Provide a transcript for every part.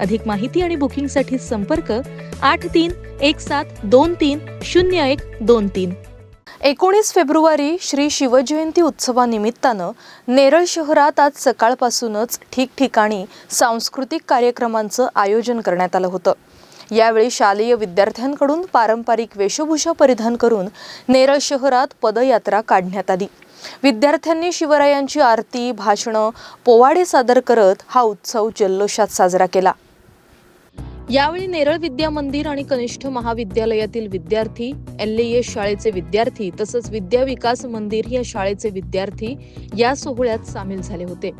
अधिक माहिती आणि बुकिंगसाठी संपर्क आठ तीन एक सात दोन तीन शून्य एक दोन तीन. एकोणीस फेब्रुवारी श्री शिवजयंती उत्सवानिमित्तानं नेरळ शहरात आज सकाळपासूनच ठिकठिकाणी सांस्कृतिक कार्यक्रमांचं आयोजन करण्यात आलं होतं. यावेळी शालेय विद्यार्थ्यांकडून पारंपरिक वेशभूषा परिधान करून नेरळ शहरात पदयात्रा काढण्यात आली. विद्यार्थ्यांनी शिवरायांची आरती भाषणं पोवाडे सादर करत हा उत्सव जल्लोषात साजरा केला. यावेळी नेरळ विद्या मंदिर आणि कनिष्ठ महाविद्यालयातील विद्यार्थी एल शाळेचे विद्यार्थी तसंच विद्या विकास मंदिर या शाळेचे विद्यार्थी या सोहळ्यात सामील झाले होते.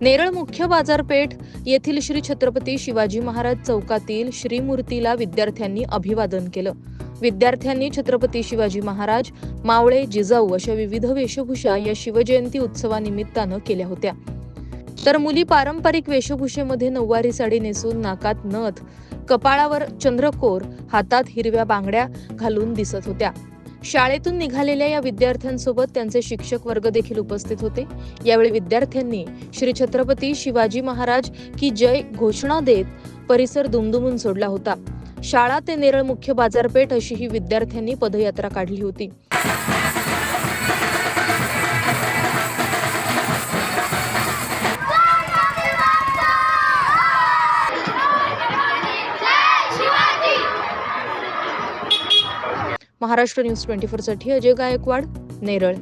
नेरळ मुख्य बाजारपेठ येथील श्री छत्रपती शिवाजी महाराज चौकातील श्रीमूर्तीला विद्यार्थ्यांनी अभिवादन केलं. विद्यार्थ्यांनी छत्रपती शिवाजी महाराज मावळे जिजाऊ अशा विविध वेशभूषा या शिवजयंती उत्सवानिमित्तानं केल्या होत्या. तर मुली पारंपरिक वेशभूषेमध्ये नऊवारी साडी नेसून नाकात नथ कपाळावर चंद्रकोर हातात हिरव्या बांगड्या घालून दिसत होत्या. शाळेतून निघालेल्या या विद्यार्थ्यांसोबत त्यांचे शिक्षक वर्ग देखील उपस्थित होते. यावेळी विद्यार्थ्यांनी श्री छत्रपती शिवाजी महाराज की जय घोषणा देत परिसर दुमदुमून सोडला होता. शाळा ते नेरळ मुख्य बाजारपेठ अशी ही विद्यार्थ्यांनी पदयात्रा काढली होती. महाराष्ट्र न्यूज ट्वेंटी फोरसाठी अजय गायकवाड नेरळ.